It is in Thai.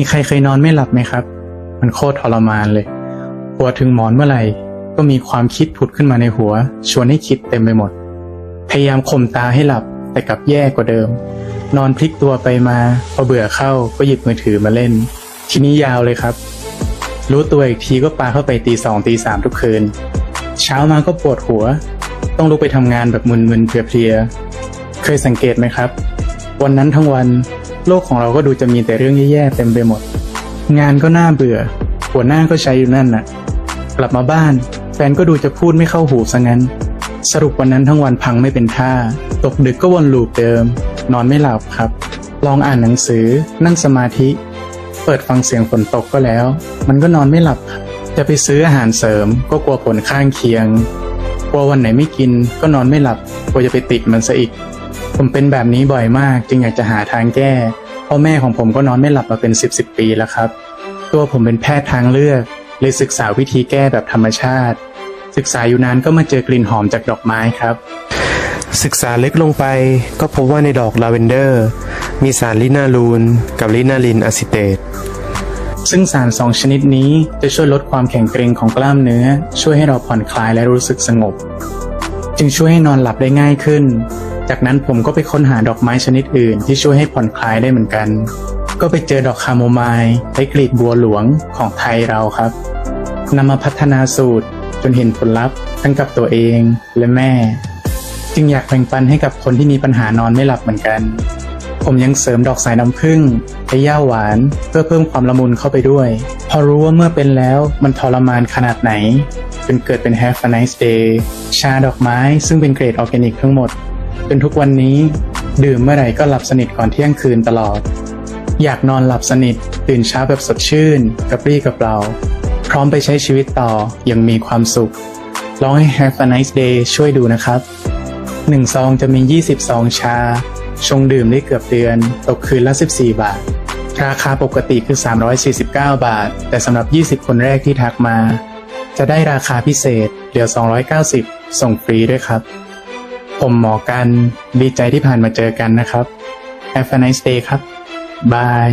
มีใครเคยนอนไม่หลับไหมครับ มันโคตรทรมานเลยปวดถึงหมอนเมื่อไหร่ ก็มีความคิดผุดขึ้นมาในหัว ชวนให้คิดเต็มไปหมด พยายามข่มตาให้หลับแต่กลับแย่กว่าเดิม นอนพลิกตัวไปมา พอเบื่อเข้าก็หยิบมือถือมาเล่น ทีนี้ยาวเลยครับ รู้ตัวอีกทีก็ปาเข้าไปตีสองตีสามทุกคืน เช้ามาก็ปวดหัว ต้องลุกไปทำงานแบบมึนๆเพลียๆเคยสังเกตไหมครับ วันนั้นทั้งวัน โลกของเราก็ดูจะมีแต่เรื่องแย่ๆเต็มไปหมด งานก็น่าเบื่อ หัวหน้าก็ใช้อยู่นั่นน่ะ กลับมาบ้าน แฟนก็ดูจะพูดไม่เข้าหูซะงั้น สรุปวันนั้นทั้งวันพังไม่เป็นท่า ตกดึกก็วนลูปเดิม นอนไม่หลับครับ ลองอ่านหนังสือ นั่งสมาธิ เปิดฟังเสียงฝนตกก็แล้ว มันก็นอนไม่หลับ จะไปซื้ออาหารเสริม ก็กลัวผลข้างเคียงกลัววันไหนไม่กินก็นอนไม่หลับกลัวจะไปติดมันซะอีก ผมเป็นแบบนี้บ่อยมาก จึงอยากจะหาทางแก้เพราะแม่ของผมก็นอนไม่หลับมาเป็นสิบสิบปีแล้วครับ ตัวผมเป็นแพทย์ทางเลือก เลยศึกษาวิธีแก้แบบธรรมชาติ ศึกษาอยู่นานก็มาเจอกลิ่นหอมจากดอกไม้ครับ ศึกษาลึกลงไปก็พบว่าในดอกลาเวนเดอร์ มีสารลินาลูนกับลินาลินอะซิเตตซึ่งสารสองชนิดนี้จะช่วยลดความแข็งเกร็งของกล้ามเนื้อ ช่วยให้เราผ่อนคลายและรู้สึกสงบ จึงช่วยให้นอนหลับได้ง่ายขึ้น จากนั้นผมก็ไปค้นหาดอกไม้ชนิดอื่นที่ช่วยให้ผ่อนคลายได้เหมือนกัน ก็ไปเจอดอกคาโมไมล์และกลีบบัวหลวงของไทยเราครับนำมาพัฒนาสูตรจนเห็นผลลัพธ์ทั้งกับตัวเองและแม่ จึงอยากแบ่งปันให้กับคนที่มีปัญหานอนไม่หลับเหมือนกัน ผมยังเสริมดอกสายน้ำผึ้งและย่าหวานเพื่อเพิ่มความละมุนเข้าไปด้วย พอรู้ว่าเมื่อเป็นแล้วมันทรมานขนาดไหนจนเกิดเป็น Have a nice day ชาดอกไม้ซึ่งเป็นเกรดออร์แกนิกทั้งหมด จนทุกวันนี้ ดื่มเมื่อไหร่ก็หลับสนิทก่อนเที่ยงคืนตลอด อยากนอนหลับสนิท ตื่นเช้าแบบสดชื่น กระปรี้กระเปร่าพร้อมไปใช้ชีวิตต่ออยังมีความสุข ลองให้ Have a nice day ช่วยดูนะครับหนึ่งซองจะมี 20 ซองชา ชงดื่มได้เกือบเดือน ตกคืนละ 14 บาท ราคาปกติคือ 349 บาท แต่สำหรับ 20 คนแรกที่ทักมา จะได้ราคาพิเศษเหลือ 290 ส่งฟรีด้วยครับ ผมหมอกัน ดีใจที่ผ่านมาเจอกันนะครับ Have a nice day ครับ บาย